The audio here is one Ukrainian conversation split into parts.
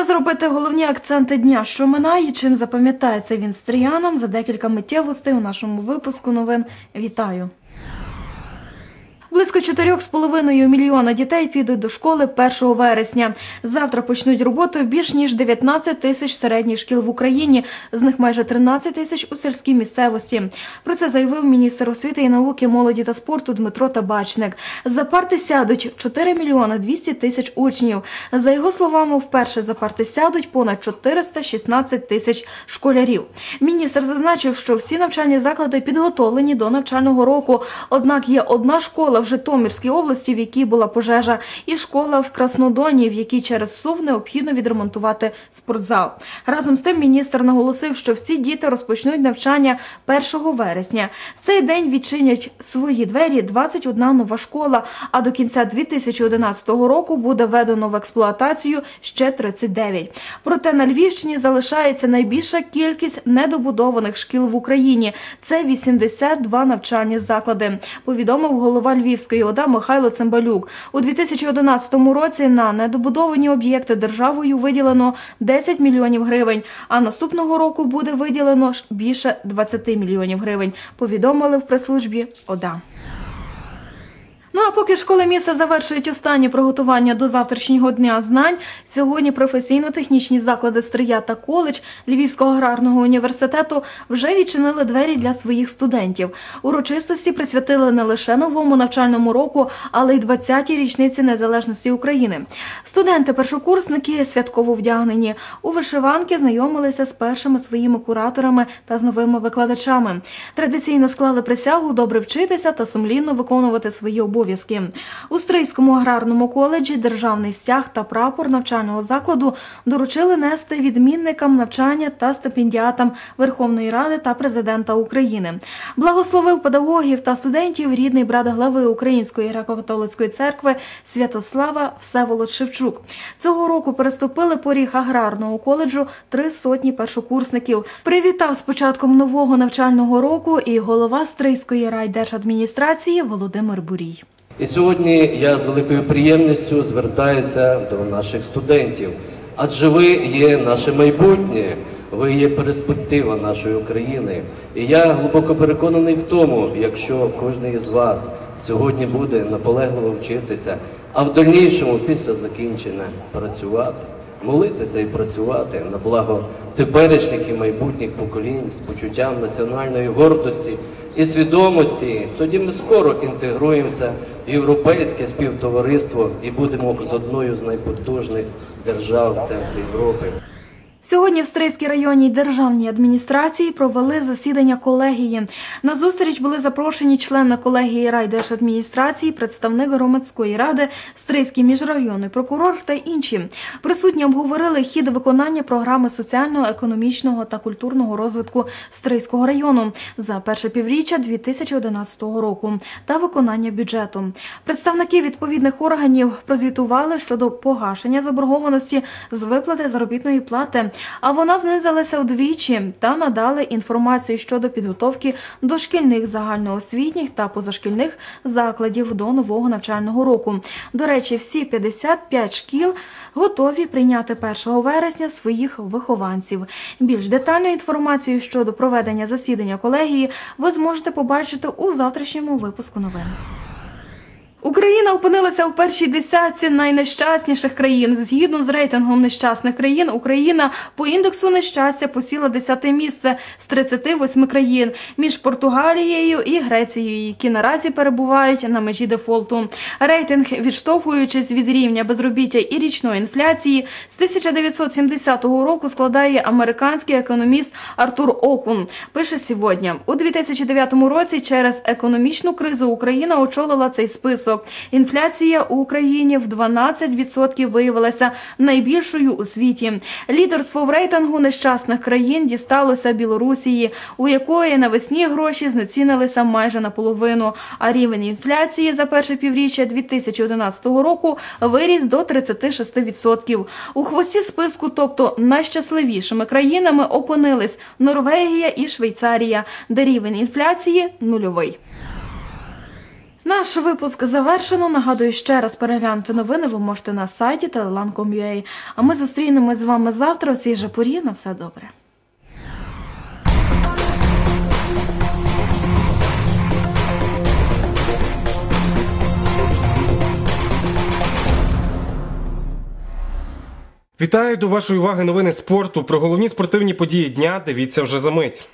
Час зробити головні акценти дня, що минає, чим запам'ятається він стріянам за декілька миттєвостей у нашому випуску новин. Вітаю! Близько 4,5 мільйона дітей підуть до школи 1 вересня. Завтра почнуть роботу більш ніж 19 тисяч середніх шкіл в Україні, з них майже 13 тисяч у сільській місцевості. Про це заявив міністр освіти і науки, молоді та спорту Дмитро Табачник. За парти сядуть 4 мільйони 200 тисяч учнів. За його словами, вперше за парти сядуть понад 416 тисяч школярів. Міністр зазначив, що всі навчальні заклади підготовлені до навчального року. Однак є одна школа в Житомирській області, в якій була пожежа, і школа в Краснодоні, в якій через СУВ необхідно відремонтувати спортзал. Разом з тим міністр наголосив, що всі діти розпочнуть навчання 1 вересня. В цей день відчинять свої двері 21 нова школа. А до кінця 2011 року буде введено в експлуатацію ще 39. Проте на Львівщині залишається найбільша кількість недобудованих шкіл в Україні. Це 82 навчальні заклади. Повідомив голова Львівської ОДА Михайло Цимбалюк. У 2011 році на недобудовані об'єкти державою виділено 10 мільйонів гривень. А наступного року буде виділено більше 20 мільйонів гривень. Повідомили в прес-службі ОДА. Ну а поки школи міста завершують останнє приготування до завтрашнього дня знань, сьогодні професійно-технічні заклади Стрия та коледж Львівського аграрного університету вже відчинили двері для своїх студентів. Урочистості присвятили не лише новому навчальному року, але й 20-й річниці незалежності України. Студенти-першокурсники святково вдягнені у вишиванки знайомилися з першими своїми кураторами та з новими викладачами. Традиційно склали присягу добре вчитися та сумлінно виконувати свої обов'язки обов'язки. У Стрийському аграрному коледжі державний стяг та прапор навчального закладу доручили нести відмінникам навчання та стипендіатам Верховної Ради та президента України. Благословив педагогів та студентів рідний брат глави Української греко-католицької церкви Святослава Всеволод Шевчук. Цього року переступили поріг аграрного коледжу три сотні першокурсників. Привітав з початком нового навчального року і голова Стрийської райдержадміністрації Володимир Бурій. І сьогодні я з великою приємністю звертаюся до наших студентів, адже ви є наше майбутнє, ви є перспектива нашої України. І я глибоко переконаний в тому, якщо кожен із вас сьогодні буде наполегливо вчитися, а в дальнішому після закінчення працювати, молитися і працювати на благо теперішніх і майбутніх поколінь з почуттям національної гордості і свідомості, тоді ми скоро інтегруємося в європейське співтовариство і будемо з одною з найпотужних держав в центрі Європи. Сьогодні в Стрийській районній державній адміністрації провели засідання колегії. На зустріч були запрошені члени колегії райдержадміністрації, представник громадської ради, Стрийський міжрайонний прокурор та інші. Присутні обговорили хід виконання програми соціально-економічного та культурного розвитку Стрийського району за перше півріччя 2011 року та виконання бюджету. Представники відповідних органів прозвітували щодо погашення заборгованості з виплати заробітної плати а вона знизилася вдвічі та надали інформацію щодо підготовки дошкільних загальноосвітніх та позашкільних закладів до нового навчального року. До речі, всі 55 шкіл готові прийняти 1 вересня своїх вихованців. Більш детальну інформацію щодо проведення засідання колегії ви зможете побачити у завтрашньому випуску новин. Україна опинилася в першій десятці найнещасніших країн. Згідно з рейтингом нещасних країн, Україна по індексу нещастя посіла 10 місце з 38 країн між Португалією і Грецією, які наразі перебувають на межі дефолту. Рейтинг, відштовхуючись від рівня безробіття і річної інфляції, з 1970 року складає американський економіст Артур Окун. Пише сьогодні у 2009 році через економічну кризу Україна очолила цей список. Інфляція у Україні в 12% виявилася найбільшою у світі. Лідерство в рейтингу нещасних країн дісталося Білорусії, у якої навесні гроші знецінилися майже наполовину. А рівень інфляції за перше півріччя 2011 року виріс до 36%. У хвості списку, тобто найщасливішими країнами, опинились Норвегія і Швейцарія, де рівень інфляції нульовий. Наш випуск завершено. Нагадую ще раз переглянути новини. Ви можете на сайті telelan.com.ua. А ми зустрінемось з вами завтра. У цій порі. На все добре. Вітаю до вашої уваги новини спорту. Про головні спортивні події дня дивіться вже за мить.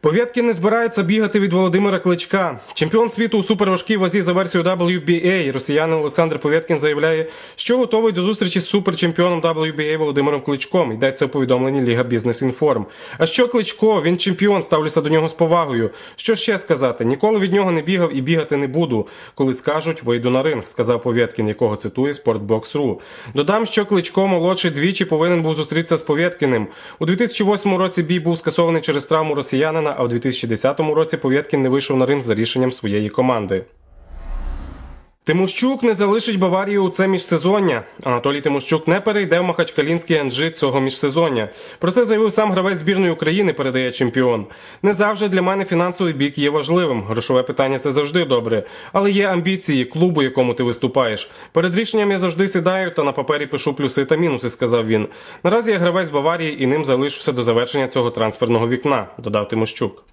Пов'ятки не збираються бігати від Володимира Кличка. Чемпіон світу у суперважкій вазі за версією WBA росіянин Олександр Пов'яткін заявляє, що готовий до зустрічі з суперчемпіоном WBA Володимиром Кличком. Йдеться у повідомленні Ліга Бізнес Інформ. А що Кличко? Він чемпіон, ставлюся до нього з повагою. Що ще сказати? Ніколи від нього не бігав і бігати не буду. Коли скажуть, вийду на ринг, сказав Пов'яткін, якого цитує Sportbox.ru. Додам, що Кличко молодший двічі повинен був зустрітися з Пов'яткіним. У 2008 році бій був скасований через травму росіянина, а у 2010 році Пов'яткін не вийшов на ринг за рішенням своєї команди. Тимощук не залишить Баварію у це міжсезоння. Анатолій Тимощук не перейде в Махачкалінський Анжи цього міжсезоння. Про це заявив сам гравець збірної України, передає чемпіон. Не завжди для мене фінансовий бік є важливим. Грошове питання це завжди добре. Але є амбіції клубу, якому ти виступаєш. Перед рішенням я завжди сідаю та на папері пишу плюси та мінуси, сказав він. Наразі я гравець Баварії і ним залишуся до завершення цього трансферного вікна, додав Тимощук.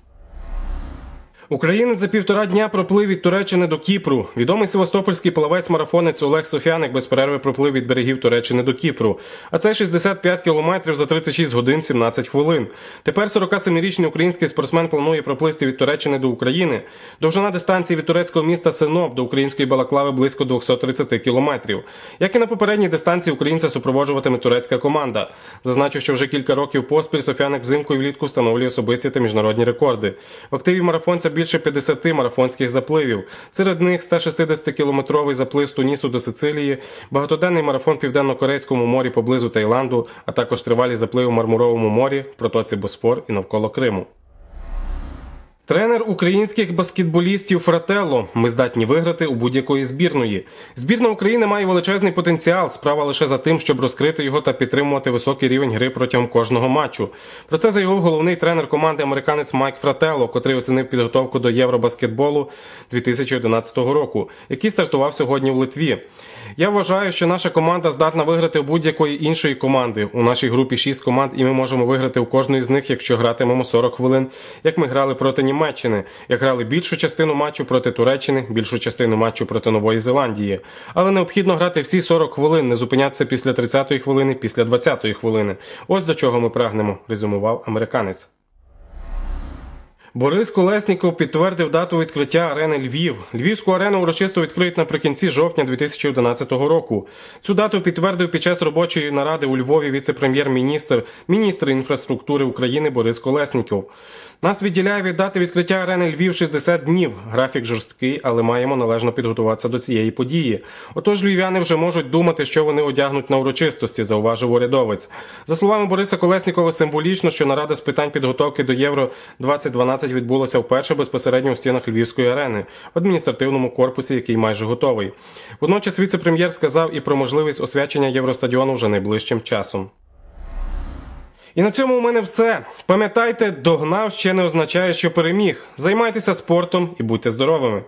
Українець за півтора дня проплив від Туреччини до Кіпру. Відомий севастопольський плавець-марафонець Олег Софяник без перерви проплив від берегів Туреччини до Кіпру. А це 65 кілометрів за 36 годин 17 хвилин. Тепер 47-річний український спортсмен планує проплисти від Туреччини до України. Довжина дистанції від турецького міста Синоп до української Балаклави близько 230 кілометрів. Як і на попередній дистанції, українця супроводжуватиме турецька команда. Зазначу, що вже кілька років поспіль Софяник взимку і влітку встановлює особисті та міжнародні рекорди. В активі марафонця більше 50 марафонських запливів. Серед них 160-кілометровий заплив з Тунісу до Сицилії, багатоденний марафон в південно-корейському морі поблизу Таїланду, а також тривалі запливи в Мармуровому морі, в протоці Босфор і навколо Криму. Тренер українських баскетболістів Фрателло. Ми здатні виграти у будь-якої збірної. Збірна України має величезний потенціал. Справа лише за тим, щоб розкрити його та підтримувати високий рівень гри протягом кожного матчу. Про це заявив головний тренер команди американець Майк Фрателло, котрий оцінив підготовку до Євробаскетболу 2011 року, який стартував сьогодні в Литві. Я вважаю, що наша команда здатна виграти у будь-якої іншої команди. У нашій групі 6 команд, і ми можемо виграти у кожної з них, якщо гратимемо 40 хвилин, як ми грали проти Німеччини, як грали більшу частину матчу проти Туреччини, більшу частину матчу проти Нової Зеландії. Але необхідно грати всі 40 хвилин, не зупинятися після 30-ї хвилини, після 20-ї хвилини. Ось до чого ми прагнемо, резюмував американець. Борис Колесніков підтвердив дату відкриття арени Львів. Львівську арену урочисто відкриють наприкінці жовтня 2011 року. Цю дату підтвердив під час робочої наради у Львові віце-прем'єр-міністр, міністр інфраструктури України Борис Колесніков. Нас відділяє від дати відкриття арени Львів 60 днів. Графік жорсткий, але маємо належно підготуватися до цієї події. Отож, львів'яни вже можуть думати, що вони одягнуть на урочистості, зауважив урядовець. За словами Бориса Колеснікова, символічно, що нарада з питань підготовки до Євро 2012 відбулася вперше безпосередньо у стінах Львівської арени в адміністративному корпусі, який майже готовий. Водночас віце-прем'єр сказав і про можливість освячення Євростадіону вже найближчим часом. І на цьому у мене все. Пам'ятайте, догнав ще не означає, що переміг. Займайтеся спортом і будьте здоровими.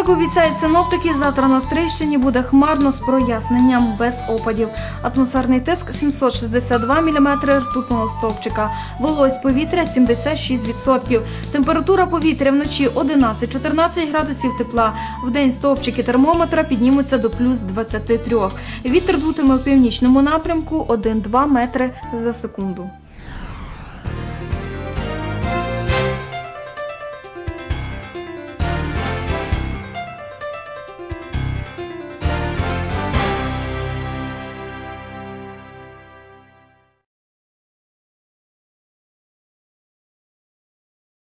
Як обіцяють синоптики, завтра на Стрийщині буде хмарно з проясненням без опадів. Атмосферний тиск 762 мм ртутного стовпчика. Вологість повітря 76%. Температура повітря вночі 11-14 градусів тепла. Вдень стовпчики термометра піднімуться до плюс 23. Вітер дутиме в північному напрямку 1-2 метри за секунду.